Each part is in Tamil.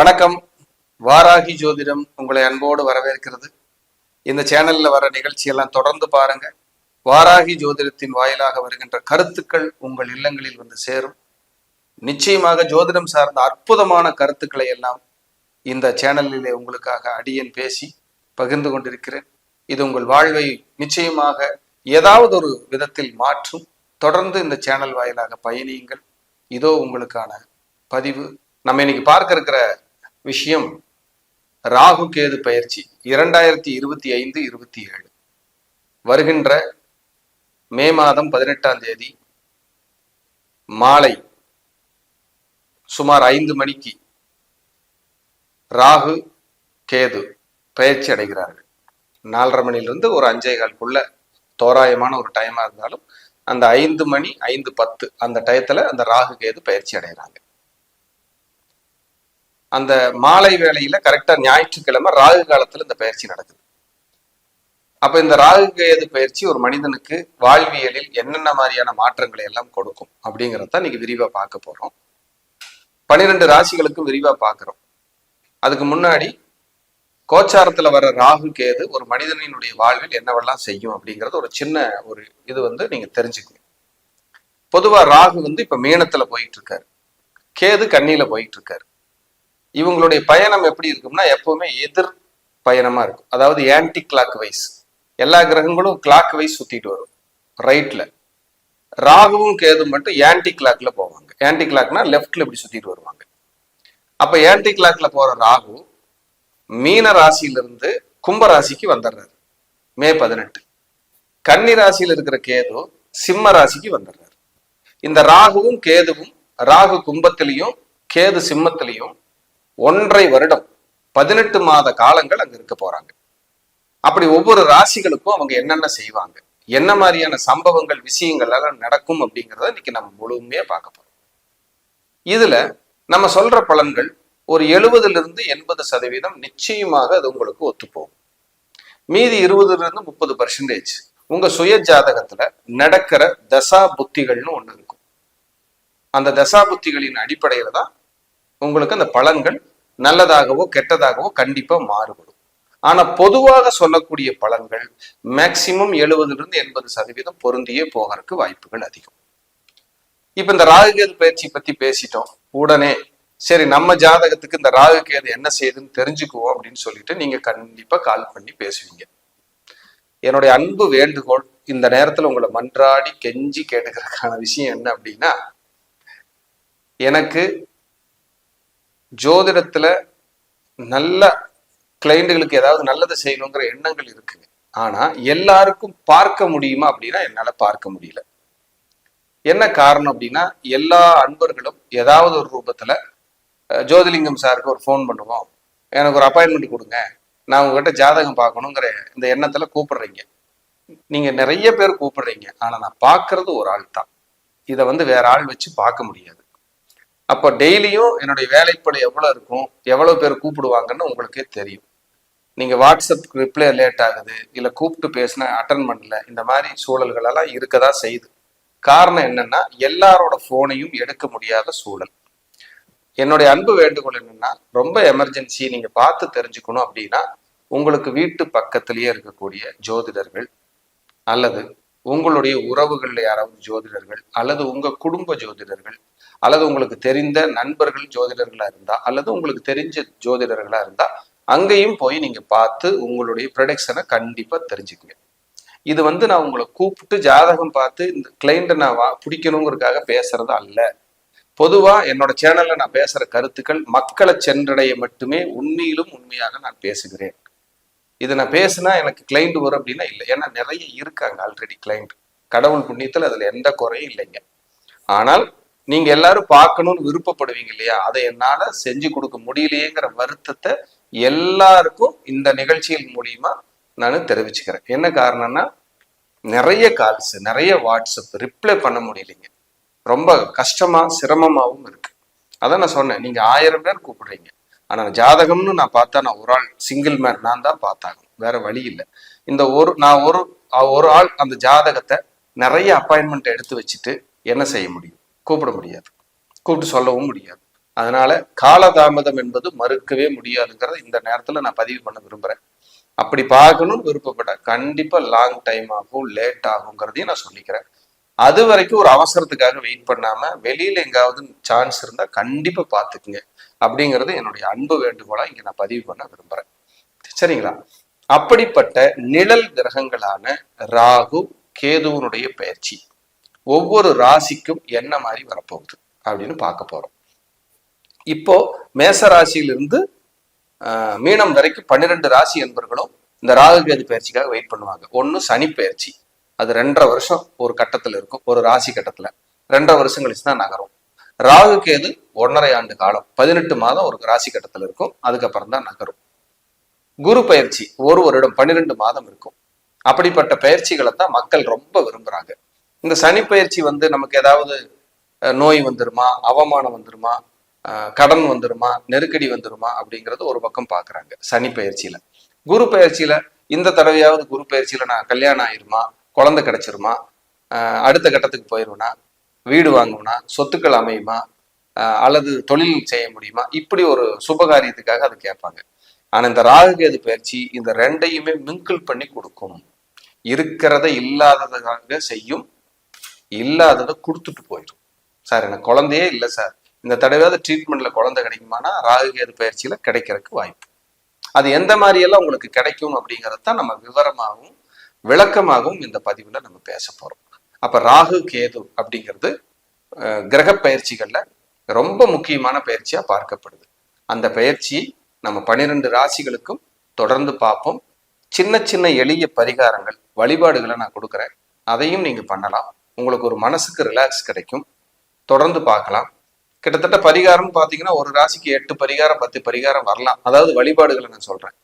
வணக்கம். வாராகி ஜோதிடம் உங்களை அன்போடு வரவேற்கிறது. இந்த சேனல்ல வர நிகழ்ச்சியெல்லாம் தொடர்ந்து பாருங்க. வாராகி ஜோதிடத்தின் வாயிலாக வருகின்ற கருத்துக்கள் உங்கள் இல்லங்களில் வந்து சேரும். நிச்சயமாக ஜோதிடம் சார்ந்த அற்புதமான கருத்துக்களை எல்லாம் இந்த சேனலிலே உங்களுக்காக அடியேன் பேசி பகிர்ந்து கொண்டிருக்கிறேன். இது உங்கள் வாழ்வை நிச்சயமாக ஏதாவது ஒரு விதத்தில் மாற்றும். தொடர்ந்து இந்த சேனல் வாயிலாக பயணியுங்கள். இதோ உங்களுக்கான பதிவு. நம்ம இன்னைக்கு பார்க்க இருக்கிற விஷயம். ராகு கேது பயிற்சி இரண்டாயிரத்தி இருபத்தி ஐந்து இருபத்தி ஏழு. வருகின்ற மே மாதம் பதினெட்டாம் தேதி மாலை சுமார் ஐந்து மணிக்கு ராகு கேது பயிற்சி அடைகிறார்கள். நாலரை மணிலிருந்து ஒரு அஞ்சே கால்குள்ள தோராயமான ஒரு டைமாக இருந்தாலும் அந்த ஐந்து மணி ஐந்து பத்து அந்த டயத்தில் அந்த ராகு கேது பயிற்சி அடைகிறாங்க. அந்த மாலை வேளையில கரெக்டா ஞாயிற்றுக்கிழமை ராகு காலத்துல இந்த பயிற்சி நடக்குது. அப்ப இந்த ராகு கேது பயிற்சி ஒரு மனிதனுக்கு வாழ்வியலில் என்னென்ன மாதிரியான மாற்றங்களை எல்லாம் கொடுக்கும் அப்படிங்கறத இன்னைக்கு விரிவா பார்க்க போறோம். பனிரெண்டு ராசிகளுக்கும் விரிவா பார்க்கிறோம். அதுக்கு முன்னாடி கோச்சாரத்துல வர ராகு கேது ஒரு மனிதனினுடைய வாழ்வில் என்னவெல்லாம் செய்யும் அப்படிங்கறது ஒரு சின்ன ஒரு இது வந்து நீங்க தெரிஞ்சுக்கணும். பொதுவா ராகு வந்து இப்ப மீனத்துல போயிட்டு இருக்காரு. கேது கண்ணியில போயிட்டு இருக்காரு. இவங்களுடைய பயணம் எப்படி இருக்கும்னா எப்பவுமே எதிர் பயணமா இருக்கும். அதாவது ஆன்டி கிளாக் வைஸ் எல்லா கிரகங்களும் கிளாக் வைஸ் சுத்திட்டு வரும். ரைட்ல ராகுவும் கேதும் மட்டும் ஆன்டி கிளாக்ல போவாங்க. ஆன்டி கிளாக்னா லெஃப்ட்ல இப்படி சுத்திட்டு வருவாங்க. அப்ப ஆன்டி கிளாக்ல போற ராகு மீன ராசியிலிருந்து கும்ப ராசிக்கு வந்துடுறாரு. மே பதினெட்டு. கன்னி ராசியில் இருக்கிற கேது சிம்ம ராசிக்கு வந்துடுறாரு. இந்த ராகுவும் கேதுவும் ராகு கும்பத்திலையும் கேது சிம்மத்திலையும் ஒன்றை வருடம் பதினெட்டு மாத காலங்கள் அங்க இருக்க போறாங்க. அப்படி ஒவ்வொரு ராசிகளுக்கும் அவங்க என்னென்ன செய்வாங்க? என்ன மாதிரியான சம்பவங்கள் விஷயங்கள் எல்லாம் நடக்கும் அப்படிங்கிறத இன்னைக்கு நம்ம முழுமையா பார்க்க போறோம். இதுல நம்ம சொல்ற பலன்கள் ஒரு எழுபதுல இருந்து எண்பது சதவீதம் நிச்சயமாக அது உங்களுக்கு ஒத்துப்போகும். மீதி இருபதுல இருந்து முப்பது பர்சன்டேஜ் உங்க சுய ஜாதகத்துல நடக்கிற தசா புத்திகள்னு ஒண்ணு இருக்கும். அந்த தசா புத்திகளின் அடிப்படையில தான் உங்களுக்கு அந்த பலன்கள் நல்லதாகவோ கெட்டதாகவோ கண்டிப்பா மாறுபடும். ஆனா பொதுவாக சொல்லக்கூடிய பலன்கள் மேக்சிமம் எழுபதுலேருந்து எண்பது சதவீதம் பொருந்தியே போகிறதுக்கு வாய்ப்புகள் அதிகம். இப்ப இந்த ராகுகேது பயிற்சி பத்தி பேசிட்டோம். உடனே சரி நம்ம ஜாதகத்துக்கு இந்த ராகுகேது என்ன செய்யுதுன்னு தெரிஞ்சுக்குவோம் அப்படின்னு சொல்லிட்டு நீங்க கண்டிப்பா கால் பண்ணி பேசுவீங்க. என்னுடைய அன்பு வேண்டுகோள் இந்த நேரத்துல உங்களை மன்றாடி கெஞ்சி கேட்டுக்கிறதுக்கான விஷயம் என்ன அப்படின்னா எனக்கு ஜோதிடத்துல நல்ல கிளைண்ட்டுகளுக்கு ஏதாவது நல்லது செய்யணுங்கிற எண்ணங்கள் இருக்குங்க ஆனா எல்லாருக்கும் பார்க்க முடியுமா அப்படின்னா என்னால பார்க்க முடியல. என்ன காரணம் அப்படின்னா எல்லா அன்பர்களும் ஏதாவது ஒரு ரூபத்துல ஜோதிலிங்கம் சாருக்கு ஒரு ஃபோன் பண்ணுவோம். எனக்கு ஒரு அப்பாயின்மெண்ட் கொடுங்க. நான் உங்ககிட்ட ஜாதகம் பார்க்கணுங்கிற இந்த எண்ணத்துல கூப்பிடுறீங்க. நீங்க நிறைய பேர் கூப்பிடுறீங்க. ஆனா நான் பார்க்கறது ஒரு ஆள் தான் இதை வந்து வேற ஆள் வச்சு பார்க்க முடியாது. அப்போ டெய்லியும் என்னுடைய வேலைப்பளு எவ்வளவு இருக்கும் எவ்வளவு பேர் கூப்பிடுவாங்கன்னு உங்களுக்கே தெரியும். நீங்க வாட்ஸ்அப் ரிப்ளை லேட் ஆகுது இல்ல கூப்பிட்டு பேசின அட்டன் பண்ணல இந்த மாதிரி சூழல்கள் எல்லாம் இருக்கதா செய்யுது. காரணம் என்னன்னா எல்லாரோட போனையும் எடுக்க முடியாத சூழல். என்னுடைய அன்பு வேண்டுகோள் என்னன்னா ரொம்ப எமர்ஜென்சி நீங்க பார்த்து தெரிஞ்சுக்கணும் அப்படின்னா உங்களுக்கு வீட்டு பக்கத்திலேயே இருக்கக்கூடிய ஜோதிடர்கள் அல்லது உங்களுடைய உறவுகள்ல யாராவது ஜோதிடர்கள் அல்லது உங்க குடும்ப ஜோதிடர்கள் அல்லது உங்களுக்கு தெரிந்த நண்பர்கள் ஜோதிடர்களா இருந்தா அல்லது உங்களுக்கு தெரிஞ்ச ஜோதிடர்களா இருந்தா அங்கேயும் போய் நீங்க பார்த்து உங்களுடைய ப்ரொடக்ஷனை கண்டிப்பா தெரிஞ்சுக்குங்க. இது வந்து நான் உங்களை கூப்பிட்டு ஜாதகம் பார்த்து இந்த கிளைண்ட்டை நான் வா பிடிக்கணுங்கிறதுக்காக பேசுறது அல்ல. பொதுவா என்னோட சேனல்ல நான் பேசுற கருத்துக்கள் மக்களை சென்றடைய மட்டுமே உண்மையிலும் உண்மையாக நான் பேசுகிறேன். இதை நான் பேசுனா எனக்கு கிளைண்ட் வரும் அப்படின்னா இல்லை. ஏன்னா நிறைய இருக்காங்க ஆல்ரெடி கிளைண்ட் கடவுள் புண்ணியத்தில் அதில் எந்த குறையும் இல்லைங்க. ஆனால் நீங்க எல்லாரும் பார்க்கணும்னு விருப்பப்படுவீங்க இல்லையா? அதை என்னால செஞ்சு கொடுக்க முடியலையேங்கிற வருத்தத்தை எல்லாருக்கும் இந்த நிகழ்ச்சிகள் மூலியமா நான் தெரிவிச்சுக்கிறேன். என்ன காரணம்னா நிறைய கால்ஸ் நிறைய வாட்ஸ்அப் ரிப்ளை பண்ண முடியலைங்க. ரொம்ப கஷ்டமா சிரமமாகவும் இருக்கு. அதான் நான் சொன்னேன். நீங்க ஆயிரம் பேர் கூப்பிடுறீங்க. ஆனால் ஜாதகம்னு நான் பார்த்தா நான் ஒரு ஆள் சிங்கிள் மேன் நான் தான் பார்த்தாகணும். வேற வழி இல்லை. இந்த ஒரு நான் ஒரு ஒரு ஆள் அந்த ஜாதகத்தை நிறைய அப்பாயின்மெண்ட் எடுத்து வச்சுட்டு என்ன செய்ய முடியும்? கூப்பிட முடியாது. கூப்பிட்டு சொல்லவும் முடியாது. அதனால காலதாமதம் என்பது மறுக்கவே முடியாதுங்கிறத இந்த நேரத்தில் நான் பதிவு பண்ண விரும்புகிறேன் அப்படி பார்க்கணும்னு விருப்பப்பட்ட கண்டிப்பாக லாங் டைம் ஆகும் லேட் ஆகுங்கிறதையும் நான் சொல்லிக்கிறேன். அது வரைக்கும் ஒரு அவசரத்துக்காக வெயிட் பண்ணாமல் வெளியில் எங்காவது சான்ஸ் இருந்தால் கண்டிப்பாக பார்த்துக்குங்க. அப்படிங்கிறது என்னுடைய அன்பு வேண்டுகோளா இங்க நான் பதிவு பண்ண விரும்புறேன். சரிங்களா? அப்படிப்பட்ட நிழல் கிரகங்களான ராகு கேதுவனுடைய பயிற்சி ஒவ்வொரு ராசிக்கும் என்ன மாதிரி வரப்போகுது அப்படின்னு பார்க்க போறோம். இப்போ மேச ராசியிலிருந்து மீனம் வரைக்கும் பன்னிரெண்டு ராசி என்பர்களும் இந்த ராகு கேது பயிற்சிக்காக வெயிட் பண்ணுவாங்க. ஒன்று சனி பயிற்சி அது ரெண்டரை வருஷம் ஒரு கட்டத்துல இருக்கும். ஒரு ராசி கட்டத்துல. ரெண்டரை வருஷம் கழிச்சு தான் நகரும். ராகு கேது ஒன்றரை ஆண்டு காலம் பதினெட்டு மாதம் ஒரு ராசி கட்டத்துல இருக்கும். அதுக்கப்புறம் தான் நகரும். குரு பயிற்சி ஒரு வருடம் பன்னிரெண்டு மாதம் இருக்கும். அப்படிப்பட்ட பயிற்சிகளை தான் மக்கள் ரொம்ப விரும்புறாங்க. இந்த சனி பயிற்சி வந்து நமக்கு ஏதாவது அஹ், நோய் வந்துருமா அவமானம் வந்துருமா கடன் வந்துருமா நெருக்கடி வந்துருமா அப்படிங்கிறது ஒரு பக்கம் பாக்குறாங்க சனி பயிற்சியில. குரு பயிற்சியில இந்த தடவையாவது குரு பயிற்சியில நான் கல்யாணம் ஆயிருமா குழந்தை கிடைச்சிருமா அடுத்த கட்டத்துக்கு போயிருவேனா வீடு வாங்கணும்னா சொத்துக்கள் அமையுமா? அல்லது தொழில் செய்ய முடியுமா? இப்படி ஒரு சுபகாரியத்துக்காக அதை கேட்பாங்க. ஆனா இந்த ராகுகேது பயிற்சி இந்த ரெண்டையுமே மிங்கிள் பண்ணி கொடுக்கும். இருக்கிறத இல்லாததாக செய்யும் இல்லாததை கொடுத்துட்டு போயிடும் சார் எனக்கு குழந்தையே இல்லை சார். இந்த தடவையாவது ட்ரீட்மெண்ட்ல குழந்தை கிடைக்குமானா ராகுகேது பயிற்சியில கிடைக்கிறதுக்கு வாய்ப்பு. அது எந்த மாதிரியெல்லாம் உங்களுக்கு கிடைக்கும் அப்படிங்கிறது தான் நம்ம விவரமாகவும் விளக்கமாகவும் இந்த பதிவில் நம்ம பேச போகிறோம் அப்ப ராகு கேது அப்படிங்கிறது கிரக பயிற்சிகள்ல ரொம்ப முக்கியமான பயிற்சியா பார்க்கப்படுது. அந்த பயிற்சி நம்ம பன்னிரெண்டு ராசிகளுக்கும் தொடர்ந்து பார்ப்போம். சின்ன சின்ன எளிய பரிகாரங்கள் வழிபாடுகளை நான் கொடுக்குறேன். அதையும் நீங்க பண்ணலாம். உங்களுக்கு ஒரு மனசுக்கு ரிலாக்ஸ் கிடைக்கும். தொடர்ந்து பார்க்கலாம். கிட்டத்தட்ட பரிகாரம் பார்த்தீங்கன்னா ஒரு ராசிக்கு எட்டு பரிகாரம் பத்து பரிகாரம் வரலாம். அதாவது வழிபாடுகளை நான் சொல்றேன்.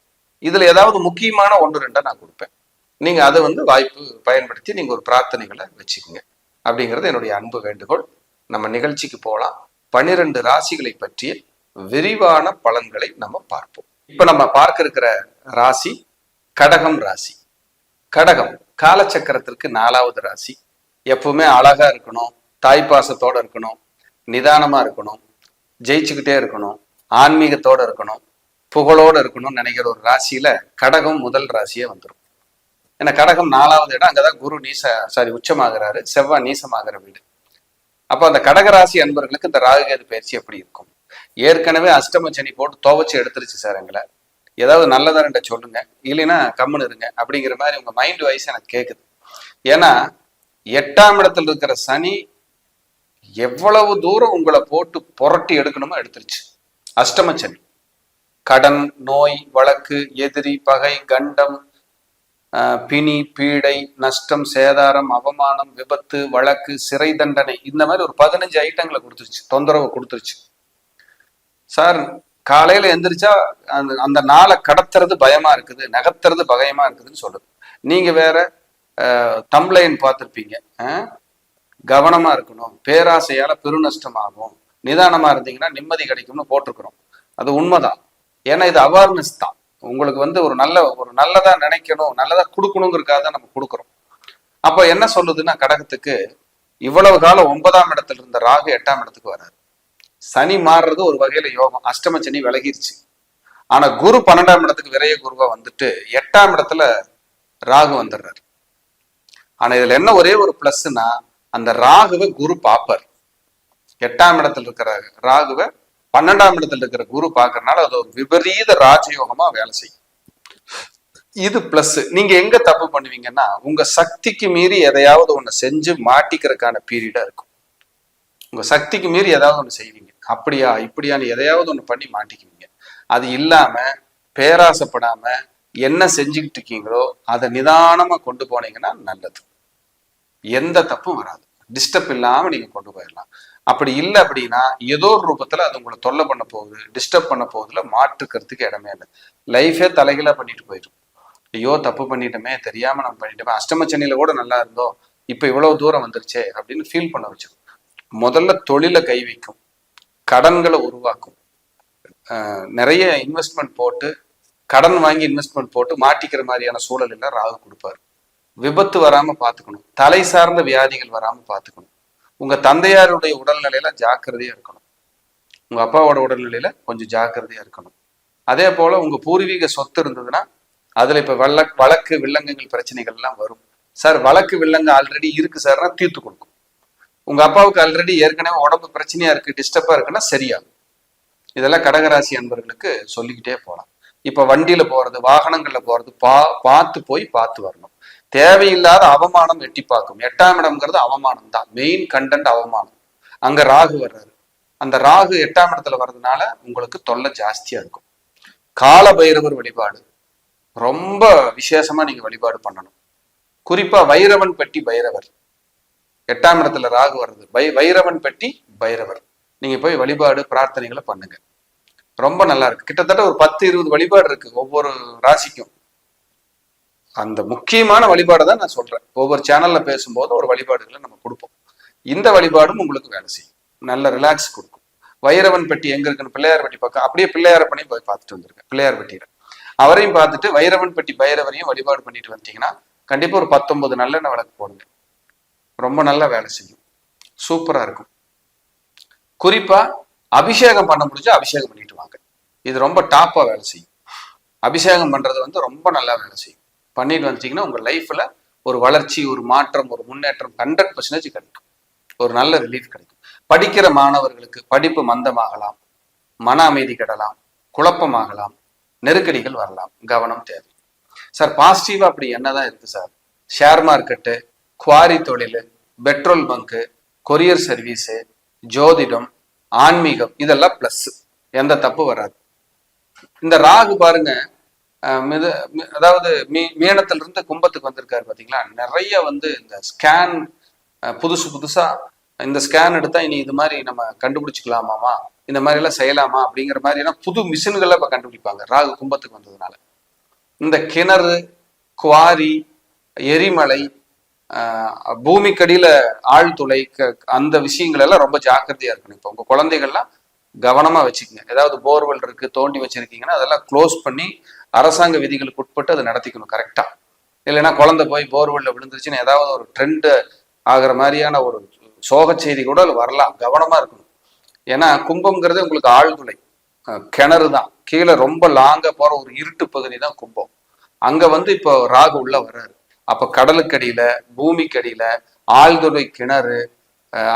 இதுல ஏதாவது முக்கியமான ஒன்று ரெண்டா நான் கொடுப்பேன். நீங்க அதை வந்து வாய்ப்பு பயன்படுத்தி நீங்க ஒரு பிரார்த்தனைகளை வச்சுக்கோங்க. அப்படிங்கிறது என்னுடைய அன்பு வேண்டுகோள். நம்ம நிகழ்ச்சிக்கு போகலாம். பன்னிரண்டு ராசிகளை பற்றிய விரிவான பலன்களை நம்ம பார்ப்போம். இப்ப நம்ம பார்க்க இருக்கிற ராசி கடகம் ராசி. கடகம் காலச்சக்கரத்திற்கு நாலாவது ராசி. எப்பவுமே அழகா இருக்கணும் தாய்ப்பாசத்தோட இருக்கணும் நிதானமா இருக்கணும் ஜெயிச்சுக்கிட்டே இருக்கணும் ஆன்மீகத்தோட இருக்கணும் புகழோட இருக்கணும்னு நினைக்கிற ஒரு ராசியில கடகம் முதல் ராசியே வந்துடும் ஏன்னா கடகம் நாலாவது இடம் அங்கதான் குரு நீச சாரி உச்சமாகிறாரு. செவ்வாய் நீசமாகிற வீடு. அப்ப அந்த கடகராசி அன்பர்களுக்கு இந்த ராகுகேது பயிற்சி எப்படி இருக்கும்? ஏற்கனவே அஷ்டம சனி போட்டு துவச்சு எடுத்துருச்சு சார் எங்களை. ஏதாவது நல்லதா ரெண்ட சொல்லுங்க. இல்லைன்னா கம்முன்னு இருங்க. அப்படிங்கிற மாதிரி உங்க மைண்ட் வைஸ் எனக்கு கேக்குது. ஏன்னா எட்டாம் இடத்துல இருக்கிற சனி எவ்வளவு தூரம் உங்களை போட்டு புரட்டி எடுக்கணுமோ எடுத்துருச்சு. அஷ்டம சனி. கடன் நோய் வழக்கு எதிரி பகை கண்டம் பிணி பீடை நஷ்டம் சேதாரம் அவமானம் விபத்து வழக்கு சிறை தண்டனை இந்த மாதிரி ஒரு பதினஞ்சு ஐட்டங்களை கொடுத்துருச்சு தொந்தரவு கொடுத்துருச்சு. சார் காலையில எந்திரிச்சா அந்த அந்த நாளை கடத்துறது பயமா இருக்குது நகர்த்துறது பயமா இருக்குதுன்னு சொல்லுது. நீங்க வேற தம்ப்ளைன் பார்த்துருப்பீங்க கவனமா இருக்கணும் பேராசையால பெருநஷ்டம் ஆகும் நிதானமா இருந்தீங்கன்னா நிம்மதி கிடைக்கும்னு போட்டிருக்கிறோம். அது உண்மைதான். ஏன்னா இது அவேர்னஸ் தான். உங்களுக்கு வந்து ஒரு நல்ல ஒரு நல்லதா நினைக்கணும் நல்லதா கொடுக்கணுங்கிறக்காக தான் நம்ம கொடுக்குறோம். அப்ப என்ன சொல்லுதுன்னா கடகத்துக்கு இவ்வளவு காலம் ஒன்பதாம் இடத்துல இருந்த ராகு எட்டாம் இடத்துக்கு வராது சனி மாறுறது ஒரு வகையில யோகம். அஷ்டம சனி விலகிருச்சு. ஆனா குரு பன்னெண்டாம் இடத்துக்கு விரைய குருவா வந்துட்டு எட்டாம் இடத்துல ராகு வந்துடுறாரு. ஆனா இதுல என்ன ஒரே ஒரு பிளஸ்னா அந்த ராகுவை குரு பாப்பர் எட்டாம் இடத்துல இருக்கிற ராகுவை பன்னெண்டாம் இடத்துல இருக்கிற குரு பாக்குறதுனால அது ஒரு விபரீத ராஜயோகமா வேலை செய்யும். இது பிளஸ் நீங்க எங்க தப்பு பண்ணுவீங்கன்னா உங்க சக்திக்கு மீறி எதையாவது ஒண்ணு செஞ்சு மாட்டிக்கிறதுக்கான பீரியடா இருக்கும். உங்க சக்திக்கு மீறி ஏதாவது ஒண்ணு செய்வீங்க. அப்படியா இப்படியான்னு எதையாவது ஒண்ணு பண்ணி மாட்டிக்குவீங்க. அது இல்லாம பேராசைப்படாம என்ன செஞ்சுக்கிட்டு இருக்கீங்களோ அதை நிதானமா கொண்டு போனீங்கன்னா நல்லது. எந்த தப்பும் வராது. டிஸ்டர்ப் இல்லாம நீங்க கொண்டு போயிடலாம். அப்படி இல்லை அப்படின்னா ஏதோ ஒரு ரூபத்துல அது உங்களை தொல்லை பண்ண போகுது டிஸ்டர்ப் பண்ண போகுதுல மாற்றுக்கிறதுக்கு இடமே இல்லை. லைஃபே தலைகீழா பண்ணிட்டு போயிடும். ஐயோ தப்பு பண்ணிட்டோமே தெரியாம நம்ம பண்ணிட்டோமே அஷ்டம சென்னையில கூட நல்லா இருந்தோம் இப்ப இவ்வளவு தூரம் வந்துருச்சே அப்படின்னு ஃபீல் பண்ண வச்சிடும் முதல்ல தொழிலை கை வைக்கும் கடன்களை உருவாக்கும். ஆஹ் நிறைய இன்வெஸ்ட்மெண்ட் போட்டு கடன் வாங்கி இன்வெஸ்ட்மெண்ட் போட்டு மாட்டிக்கிற மாதிரியான சூழல் எல்லாம் ராகு கொடுப்பாரு. விபத்து வராம பாத்துக்கணும். தலை சார்ந்த வியாதிகள் வராம பாத்துக்கணும். உங்க தந்தையாருடைய உடல்நிலையில ஜாக்கிரதையா இருக்கணும். உங்க அப்பாவோட உடல்நிலையில கொஞ்சம் ஜாக்கிரதையா இருக்கணும். அதே போல உங்க பூர்வீக சொத்து இருந்ததுன்னா அதுல இப்ப வள்ள வழக்கு வில்லங்கங்கள் பிரச்சனைகள் எல்லாம் வரும். சார் வழக்கு வில்லங்க ஆல்ரெடி இருக்கு சார்னா தீர்த்து கொடுக்கும். உங்க அப்பாவுக்கு ஆல்ரெடி ஏற்கனவே உடம்பு பிரச்சனையா இருக்கு டிஸ்டர்பா இருக்குன்னா சரியாகும். இதெல்லாம் கடகராசி அன்பர்களுக்கு சொல்லிக்கிட்டே போகலாம் இப்ப வண்டியில போறது வாகனங்கள்ல போறது பா பார்த்து போய் பார்த்து வரணும். தேவையில்லாத அவமானம் எட்டி பார்க்கும். எட்டாம் இடம்ங்கிறது அவமானம் தான். மெயின் கண்டென்ட் அவமானம். அங்க ராகு வர்றாரு. அந்த ராகு எட்டாம் இடத்துல வர்றதுனால உங்களுக்கு தொல்லை ஜாஸ்தியா இருக்கும். கால பைரவர் வழிபாடு. ரொம்ப விசேஷமா நீங்க வழிபாடு பண்ணணும். குறிப்பா வைரவன் பெட்டி பைரவர். எட்டாம் இடத்துல ராகு வர்றது. பை வைரவன் பெட்டி பைரவர். நீங்க போய் வழிபாடு பிரார்த்தனைகளை பண்ணுங்க. ரொம்ப நல்லா இருக்கு. கிட்டத்தட்ட ஒரு பத்து இருபது வழிபாடு இருக்கு. ஒவ்வொரு ராசிக்கும். அந்த முக்கியமான வழிபாடை தான் நான் சொல்றேன். ஒவ்வொரு சேனல்ல பேசும்போது ஒரு வழிபாடுகளை நம்ம கொடுப்போம். இந்த வழிபாடும் உங்களுக்கு வேலை செய்யும். நல்ல ரிலாக்ஸ் கொடுக்கும். வைரவன் பெட்டி எங்க இருக்குன்னு பிள்ளையார் பெட்டி பக்கம் அப்படியே பிள்ளையார் பண்ணி போய் பார்த்துட்டு வந்திருக்கேன் பிள்ளையார் பெட்டியில. அவரையும் பார்த்துட்டு வைரவன் பெட்டி பைரவரையும் வழிபாடு பண்ணிட்டு வந்தீங்கன்னா கண்டிப்பா ஒரு பத்தொன்பது நல்லெண்ணெய் விளக்கு போடுங்க. ரொம்ப நல்லா வேலை செய்யும். சூப்பரா இருக்கும். குறிப்பா அபிஷேகம் பண்ண முடிஞ்சா அபிஷேகம் பண்ணிட்டு வாங்க. இது ரொம்ப டாப்பா வேலை செய்யும். அபிஷேகம் பண்றது வந்து ரொம்ப நல்லா வேலை செய்யும். பண்ணிட்டு வந்துட்டீங்கன்னா உங்க லைஃப்ல ஒரு வளர்ச்சி ஒரு மாற்றம் ஒரு முன்னேற்றம் ஹண்ட்ரட் பர்சன்டேஜ் கிடைக்கும். ஒரு நல்ல ரிலீஃப் கிடைக்கும். படிக்கிற மாணவர்களுக்கு படிப்பு மந்தமாகலாம் மன அமைதி கெடலாம் குழப்பமாகலாம் நெருக்கடிகள் வரலாம். கவனம் தேவை. சார் பாசிட்டிவா அப்படி என்னதான் இருக்கு சார் ஷேர் மார்க்கெட்டு குவாரி தொழில் பெட்ரோல் பங்கு கொரியர் சர்வீஸு ஜோதிடம் ஆன்மீகம் இதெல்லாம் ப்ளஸ் எந்த தப்பு வராது. இந்த ராகு பாருங்க மித அதாவது மீ மீனத்திலிருந்து கும்பத்துக்கு வந்திருக்காரு பார்த்தீங்களா நிறைய வந்து இந்த ஸ்கேன் புதுசு புதுசாக இந்த ஸ்கேன் எடுத்தா இனி இது மாதிரி நம்ம கண்டுபிடிச்சிக்கலாமாமா? இந்த மாதிரி எல்லாம் செய்யலாமா? அப்படிங்கிற மாதிரி எல்லாம் புது மிஷின்களை இப்போ கண்டுபிடிப்பாங்க. ராகு கும்பத்துக்கு வந்ததுனால. இந்த கிணறு குவாரி எரிமலை ஆஹ் பூமிக்கடியில ஆழ்துளை க- அந்த விஷயங்கள் எல்லாம் ரொம்ப ஜாக்கிரதையா இருக்கணும். இப்போ உங்க குழந்தைகள்லாம் கவனமா வச்சுக்கோங்க. ஏதாவது போர்வெல் இருக்கு தோண்டி வச்சிருக்கீங்கன்னா அதெல்லாம் க்ளோஸ் பண்ணி அரசாங்க விதிகளுக்கு உட்பட்டு அதை நடத்திக்கணும் கரெக்டா இல்லைன்னா குழந்தை போய் போர்வெல்ல விழுந்துருச்சுன்னு ஏதாவது ஒரு ட்ரெண்ட் ஆகிற மாதிரியான ஒரு சோக செய்தி கூட அதுல வரலாம். கவனமா இருக்கணும். ஏன்னா கும்பம்ங்கிறது உங்களுக்கு ஆழ்துளை. கிணறு தான். கீழே ரொம்ப லாங்கா போற ஒரு இருட்டு பகுதி தான் கும்பம். அங்க வந்து இப்போ ராகு உள்ள வர்றாரு. அப்ப கடலுக்கடியில பூமிக்கடியில ஆழ்துளை கிணறு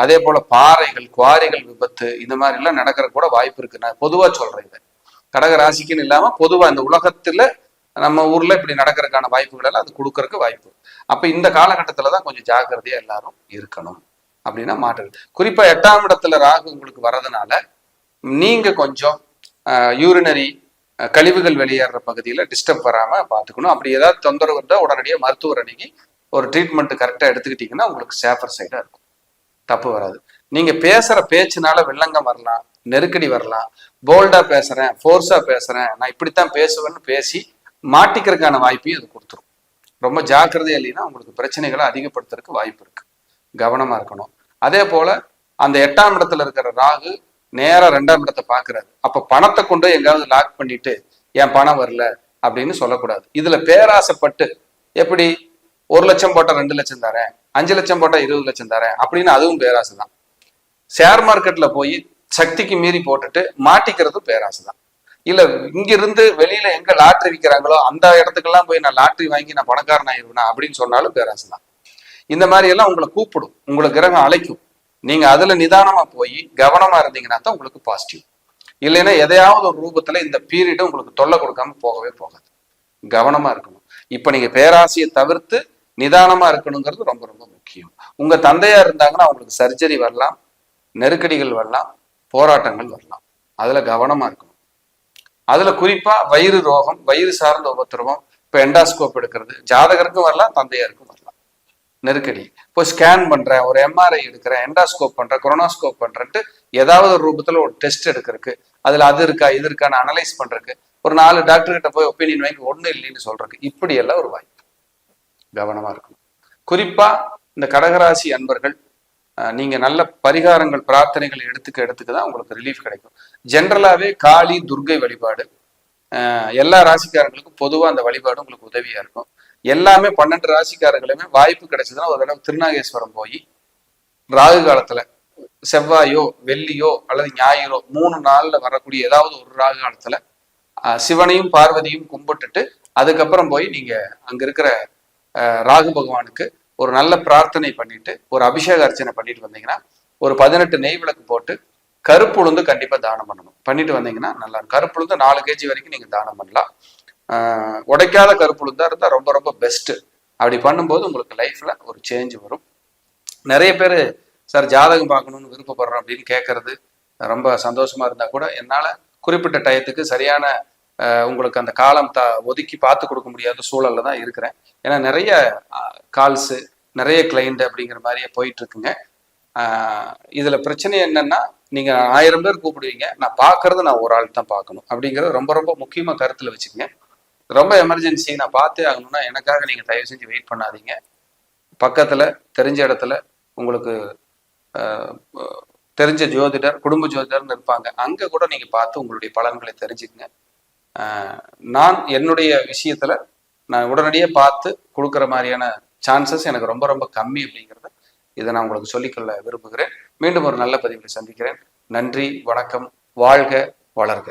அதே போல பாறைகள் குவாரிகள் விபத்து இந்த மாதிரி எல்லாம் நடக்கிற கூட வாய்ப்பு இருக்கு. நான் பொதுவா சொல்றேன் இதை. கடக ராசிக்குன்னு இல்லாம பொதுவா இந்த உலகத்துல நம்ம ஊர்ல இப்படி நடக்கிறதுக்கான வாய்ப்புகள் எல்லாம் அது கொடுக்கறதுக்கு வாய்ப்பு. அப்ப இந்த காலகட்டத்துல தான் கொஞ்சம் ஜாக்கிரதையா எல்லாரும் இருக்கணும் அப்படின்னா மாற்று. குறிப்பா எட்டாம் இடத்துல ராகு உங்களுக்கு வர்றதுனால நீங்க கொஞ்சம் யூரினரி கழிவுகள் வெளியேற பகுதியில் டிஸ்டர்ப் வராம பார்த்துக்கணும். அப்படி ஏதாவது தொந்தரவு இருந்தால் உடனடியாக மருத்துவர் அணுகி ஒரு ட்ரீட்மெண்ட் கரெக்டாக எடுத்துக்கிட்டீங்கன்னா உங்களுக்கு சேஃபர் சைடாக இருக்கும். தப்பு வராது. நீங்க பேசுற பேச்சுனால வில்லங்கம் வரலாம் நெருக்கடி வரலாம். போல்டா பேசுறேன் ஃபோர்ஸா பேசுறேன் நான் இப்படித்தான் பேசுவேன்னு பேசி மாட்டிக்கிறதுக்கான வாய்ப்பையும் அது கொடுத்துரும். ரொம்ப ஜாக்கிரதையா இல்லைன்னா உங்களுக்கு பிரச்சனைகளை அதிகப்படுத்துறதுக்கு வாய்ப்பு இருக்கு. கவனமா இருக்கணும். அதே போல அந்த எட்டாம் இடத்துல இருக்கிற ராகு நேரா ரெண்டாம் இடத்தை பாக்குறாரு அப்ப பணத்தை கொண்டு எங்காவது லாக் பண்ணிட்டு என் பணம் வரல அப்படின்னு சொல்லக்கூடாது. இதுல பேராசைப்பட்டு எப்படி? ஒரு லட்சம் போட்டா ரெண்டு லட்சம் தரேன் அஞ்சு லட்சம் போட்டா இருபது லட்சம் தரேன் அப்படின்னு அதுவும் பேராசை தான் ஷேர் மார்க்கெட்ல போய் சக்திக்கு மீறி போட்டுட்டு மாட்டிக்கிறதும் பேராசை தான் இல்ல இங்கிருந்து வெளியில எங்க லாட்ரி விற்கிறாங்களோ அந்த இடத்துக்கெல்லாம் போய் நான் லாட்ரி வாங்கி நான் பணக்காரன் ஆயிருவேனா அப்படின்னு சொன்னாலும் பேராசை தான் இந்த மாதிரி எல்லாம் உங்களை கூப்பிடும். உங்களை கிரகம் அழைக்கும். நீங்க அதுல நிதானமா போய் கவனமா இருந்தீங்கன்னா தான் உங்களுக்கு பாசிட்டிவ் இல்லைன்னா எதையாவது ஒரு ரூபத்துல இந்த பீரியடு உங்களுக்கு தொல்லை கொடுக்காம போகவே போகாது. கவனமா இருக்கணும். இப்ப நீங்க பேராசையை தவிர்த்து நிதானமா இருக்கணுங்கிறது ரொம்ப ரொம்ப முக்கியம். உங்க தந்தையா இருந்தாங்கன்னா அவங்களுக்கு சர்ஜரி வரலாம் நெருக்கடிகள் வரலாம் போராட்டங்கள் வரலாம். அதுல கவனமா இருக்கணும். அதுல குறிப்பா வயிறு ரோகம் வயிறு சார்ந்த உபத்திரவம் இப்ப எண்டாஸ்கோப் எடுக்கிறது ஜாதகருக்கும் வரலாம் தந்தையாருக்கும் வரலாம். நெருக்கடி. இப்போ ஸ்கேன் பண்றேன் ஒரு எம்ஆர்ஐ எடுக்கிறேன் எண்டாஸ்கோப் பண்றேன் கொரோனாஸ்கோப் பண்றேன்ட்டு ஏதாவது ஒரு ரூபத்துல ஒரு டெஸ்ட் எடுக்கிறதுக்கு அதுல அது இருக்கா இது இருக்கான்னு அனலைஸ் பண்றதுக்கு ஒரு நாலு டாக்டர் கிட்ட போய் ஒப்பீனியன் வாங்கி ஒண்ணு இல்லைன்னு சொல்றதுக்கு இப்படி எல்லாம் ஒரு வாய்ப்பு. கவனமா இருக்கணும். குறிப்பா இந்த கடகராசி அன்பர்கள் அஹ், நீங்க நல்ல பரிகாரங்கள் பிரார்த்தனைகள் எடுத்துக்க எடுத்துக்க தான் உங்களுக்கு ரிலீஃப் கிடைக்கும். ஜென்ரலாவே காளி துர்கை வழிபாடு அஹ், எல்லா ராசிக்காரங்களுக்கும் பொதுவா அந்த வழிபாடு உங்களுக்கு உதவியா இருக்கும். எல்லாமே பன்னெண்டு ராசிக்காரங்களுமே வாய்ப்பு கிடைச்சதுன்னா ஒரு தடவை திருநாகேஸ்வரம் போய் ராகு காலத்துல செவ்வாயோ வெள்ளியோ அல்லது ஞாயிறோ மூணு நாள்ல வரக்கூடிய ஏதாவது ஒரு ராகு காலத்துல சிவனையும் பார்வதியும் கும்பிட்டுட்டு அதுக்கப்புறம் போய் நீங்க அங்க இருக்கிற ராகு பகவானுக்கு ஒரு நல்ல பிரார்த்தனை பண்ணிட்டு ஒரு அபிஷேக அர்ச்சனை பண்ணிட்டு வந்தீங்கன்னா ஒரு பதினெட்டு நெய் விளக்கு போட்டு கருப்புளுந்து கண்டிப்பா தானம் பண்ணணும். பண்ணிட்டு வந்தீங்கன்னா நல்லா இருக்கும். கருப்புளுந்து நாலு கேஜி வரைக்கும் நீங்க தானம் பண்ணலாம். ஆஹ் உடைக்காத கருப்புளுந்தா இருந்தா ரொம்ப ரொம்ப பெஸ்ட் அப்படி பண்ணும்போது உங்களுக்கு லைஃப்ல ஒரு சேஞ்ச் வரும். நிறைய பேர் சார் ஜாதகம் பார்க்கணும்னு விருப்பப்படுறோம் அப்படின்னு கேட்கறது ரொம்ப சந்தோஷமா இருந்தா கூட என்னால குறிப்பிட்ட டயத்துக்கு சரியான உங்களுக்கு அந்த காலம் த ஒதுக்கி பார்த்து கொடுக்க முடியாத சூழல்ல தான் இருக்கிறேன். ஏன்னா நிறைய கால்ஸு நிறைய கிளைண்ட் அப்படிங்கிற மாதிரியே போயிட்டு இருக்குங்க ஆஹ், இதுல பிரச்சனை என்னன்னா நீங்க ஆயிரம் பேர் கூப்பிடுவீங்க நான் பார்க்கறது நான் ஒரு ஆள் தான் பார்க்கணும். அப்படிங்கறது ரொம்ப ரொம்ப முக்கியமா கருத்துல வச்சுக்கோங்க. ரொம்ப எமர்ஜென்சி நான் பார்த்தே ஆகணும்னா எனக்காக நீங்க தயவு செஞ்சு வெயிட் பண்ணாதீங்க. பக்கத்துல தெரிஞ்ச இடத்துல உங்களுக்கு ஆஹ், தெரிஞ்ச ஜோதிடர் குடும்ப ஜோதிடர்னு இருப்பாங்க. அங்க கூட நீங்க பார்த்து உங்களுடைய பலன்களை தெரிஞ்சுக்கங்க. நான் என்னுடைய விஷயத்துல நான் உடனடியே பார்த்து கொடுக்குற மாதிரியான சான்சஸ் எனக்கு ரொம்ப ரொம்ப கம்மி அப்படிங்கிறத இதை நான் உங்களுக்கு சொல்லிக்கொள்ள விரும்புகிறேன். மீண்டும் ஒரு நல்ல பதிவில் சந்திக்கிறேன். நன்றி வணக்கம் வாழ்க வளர்க.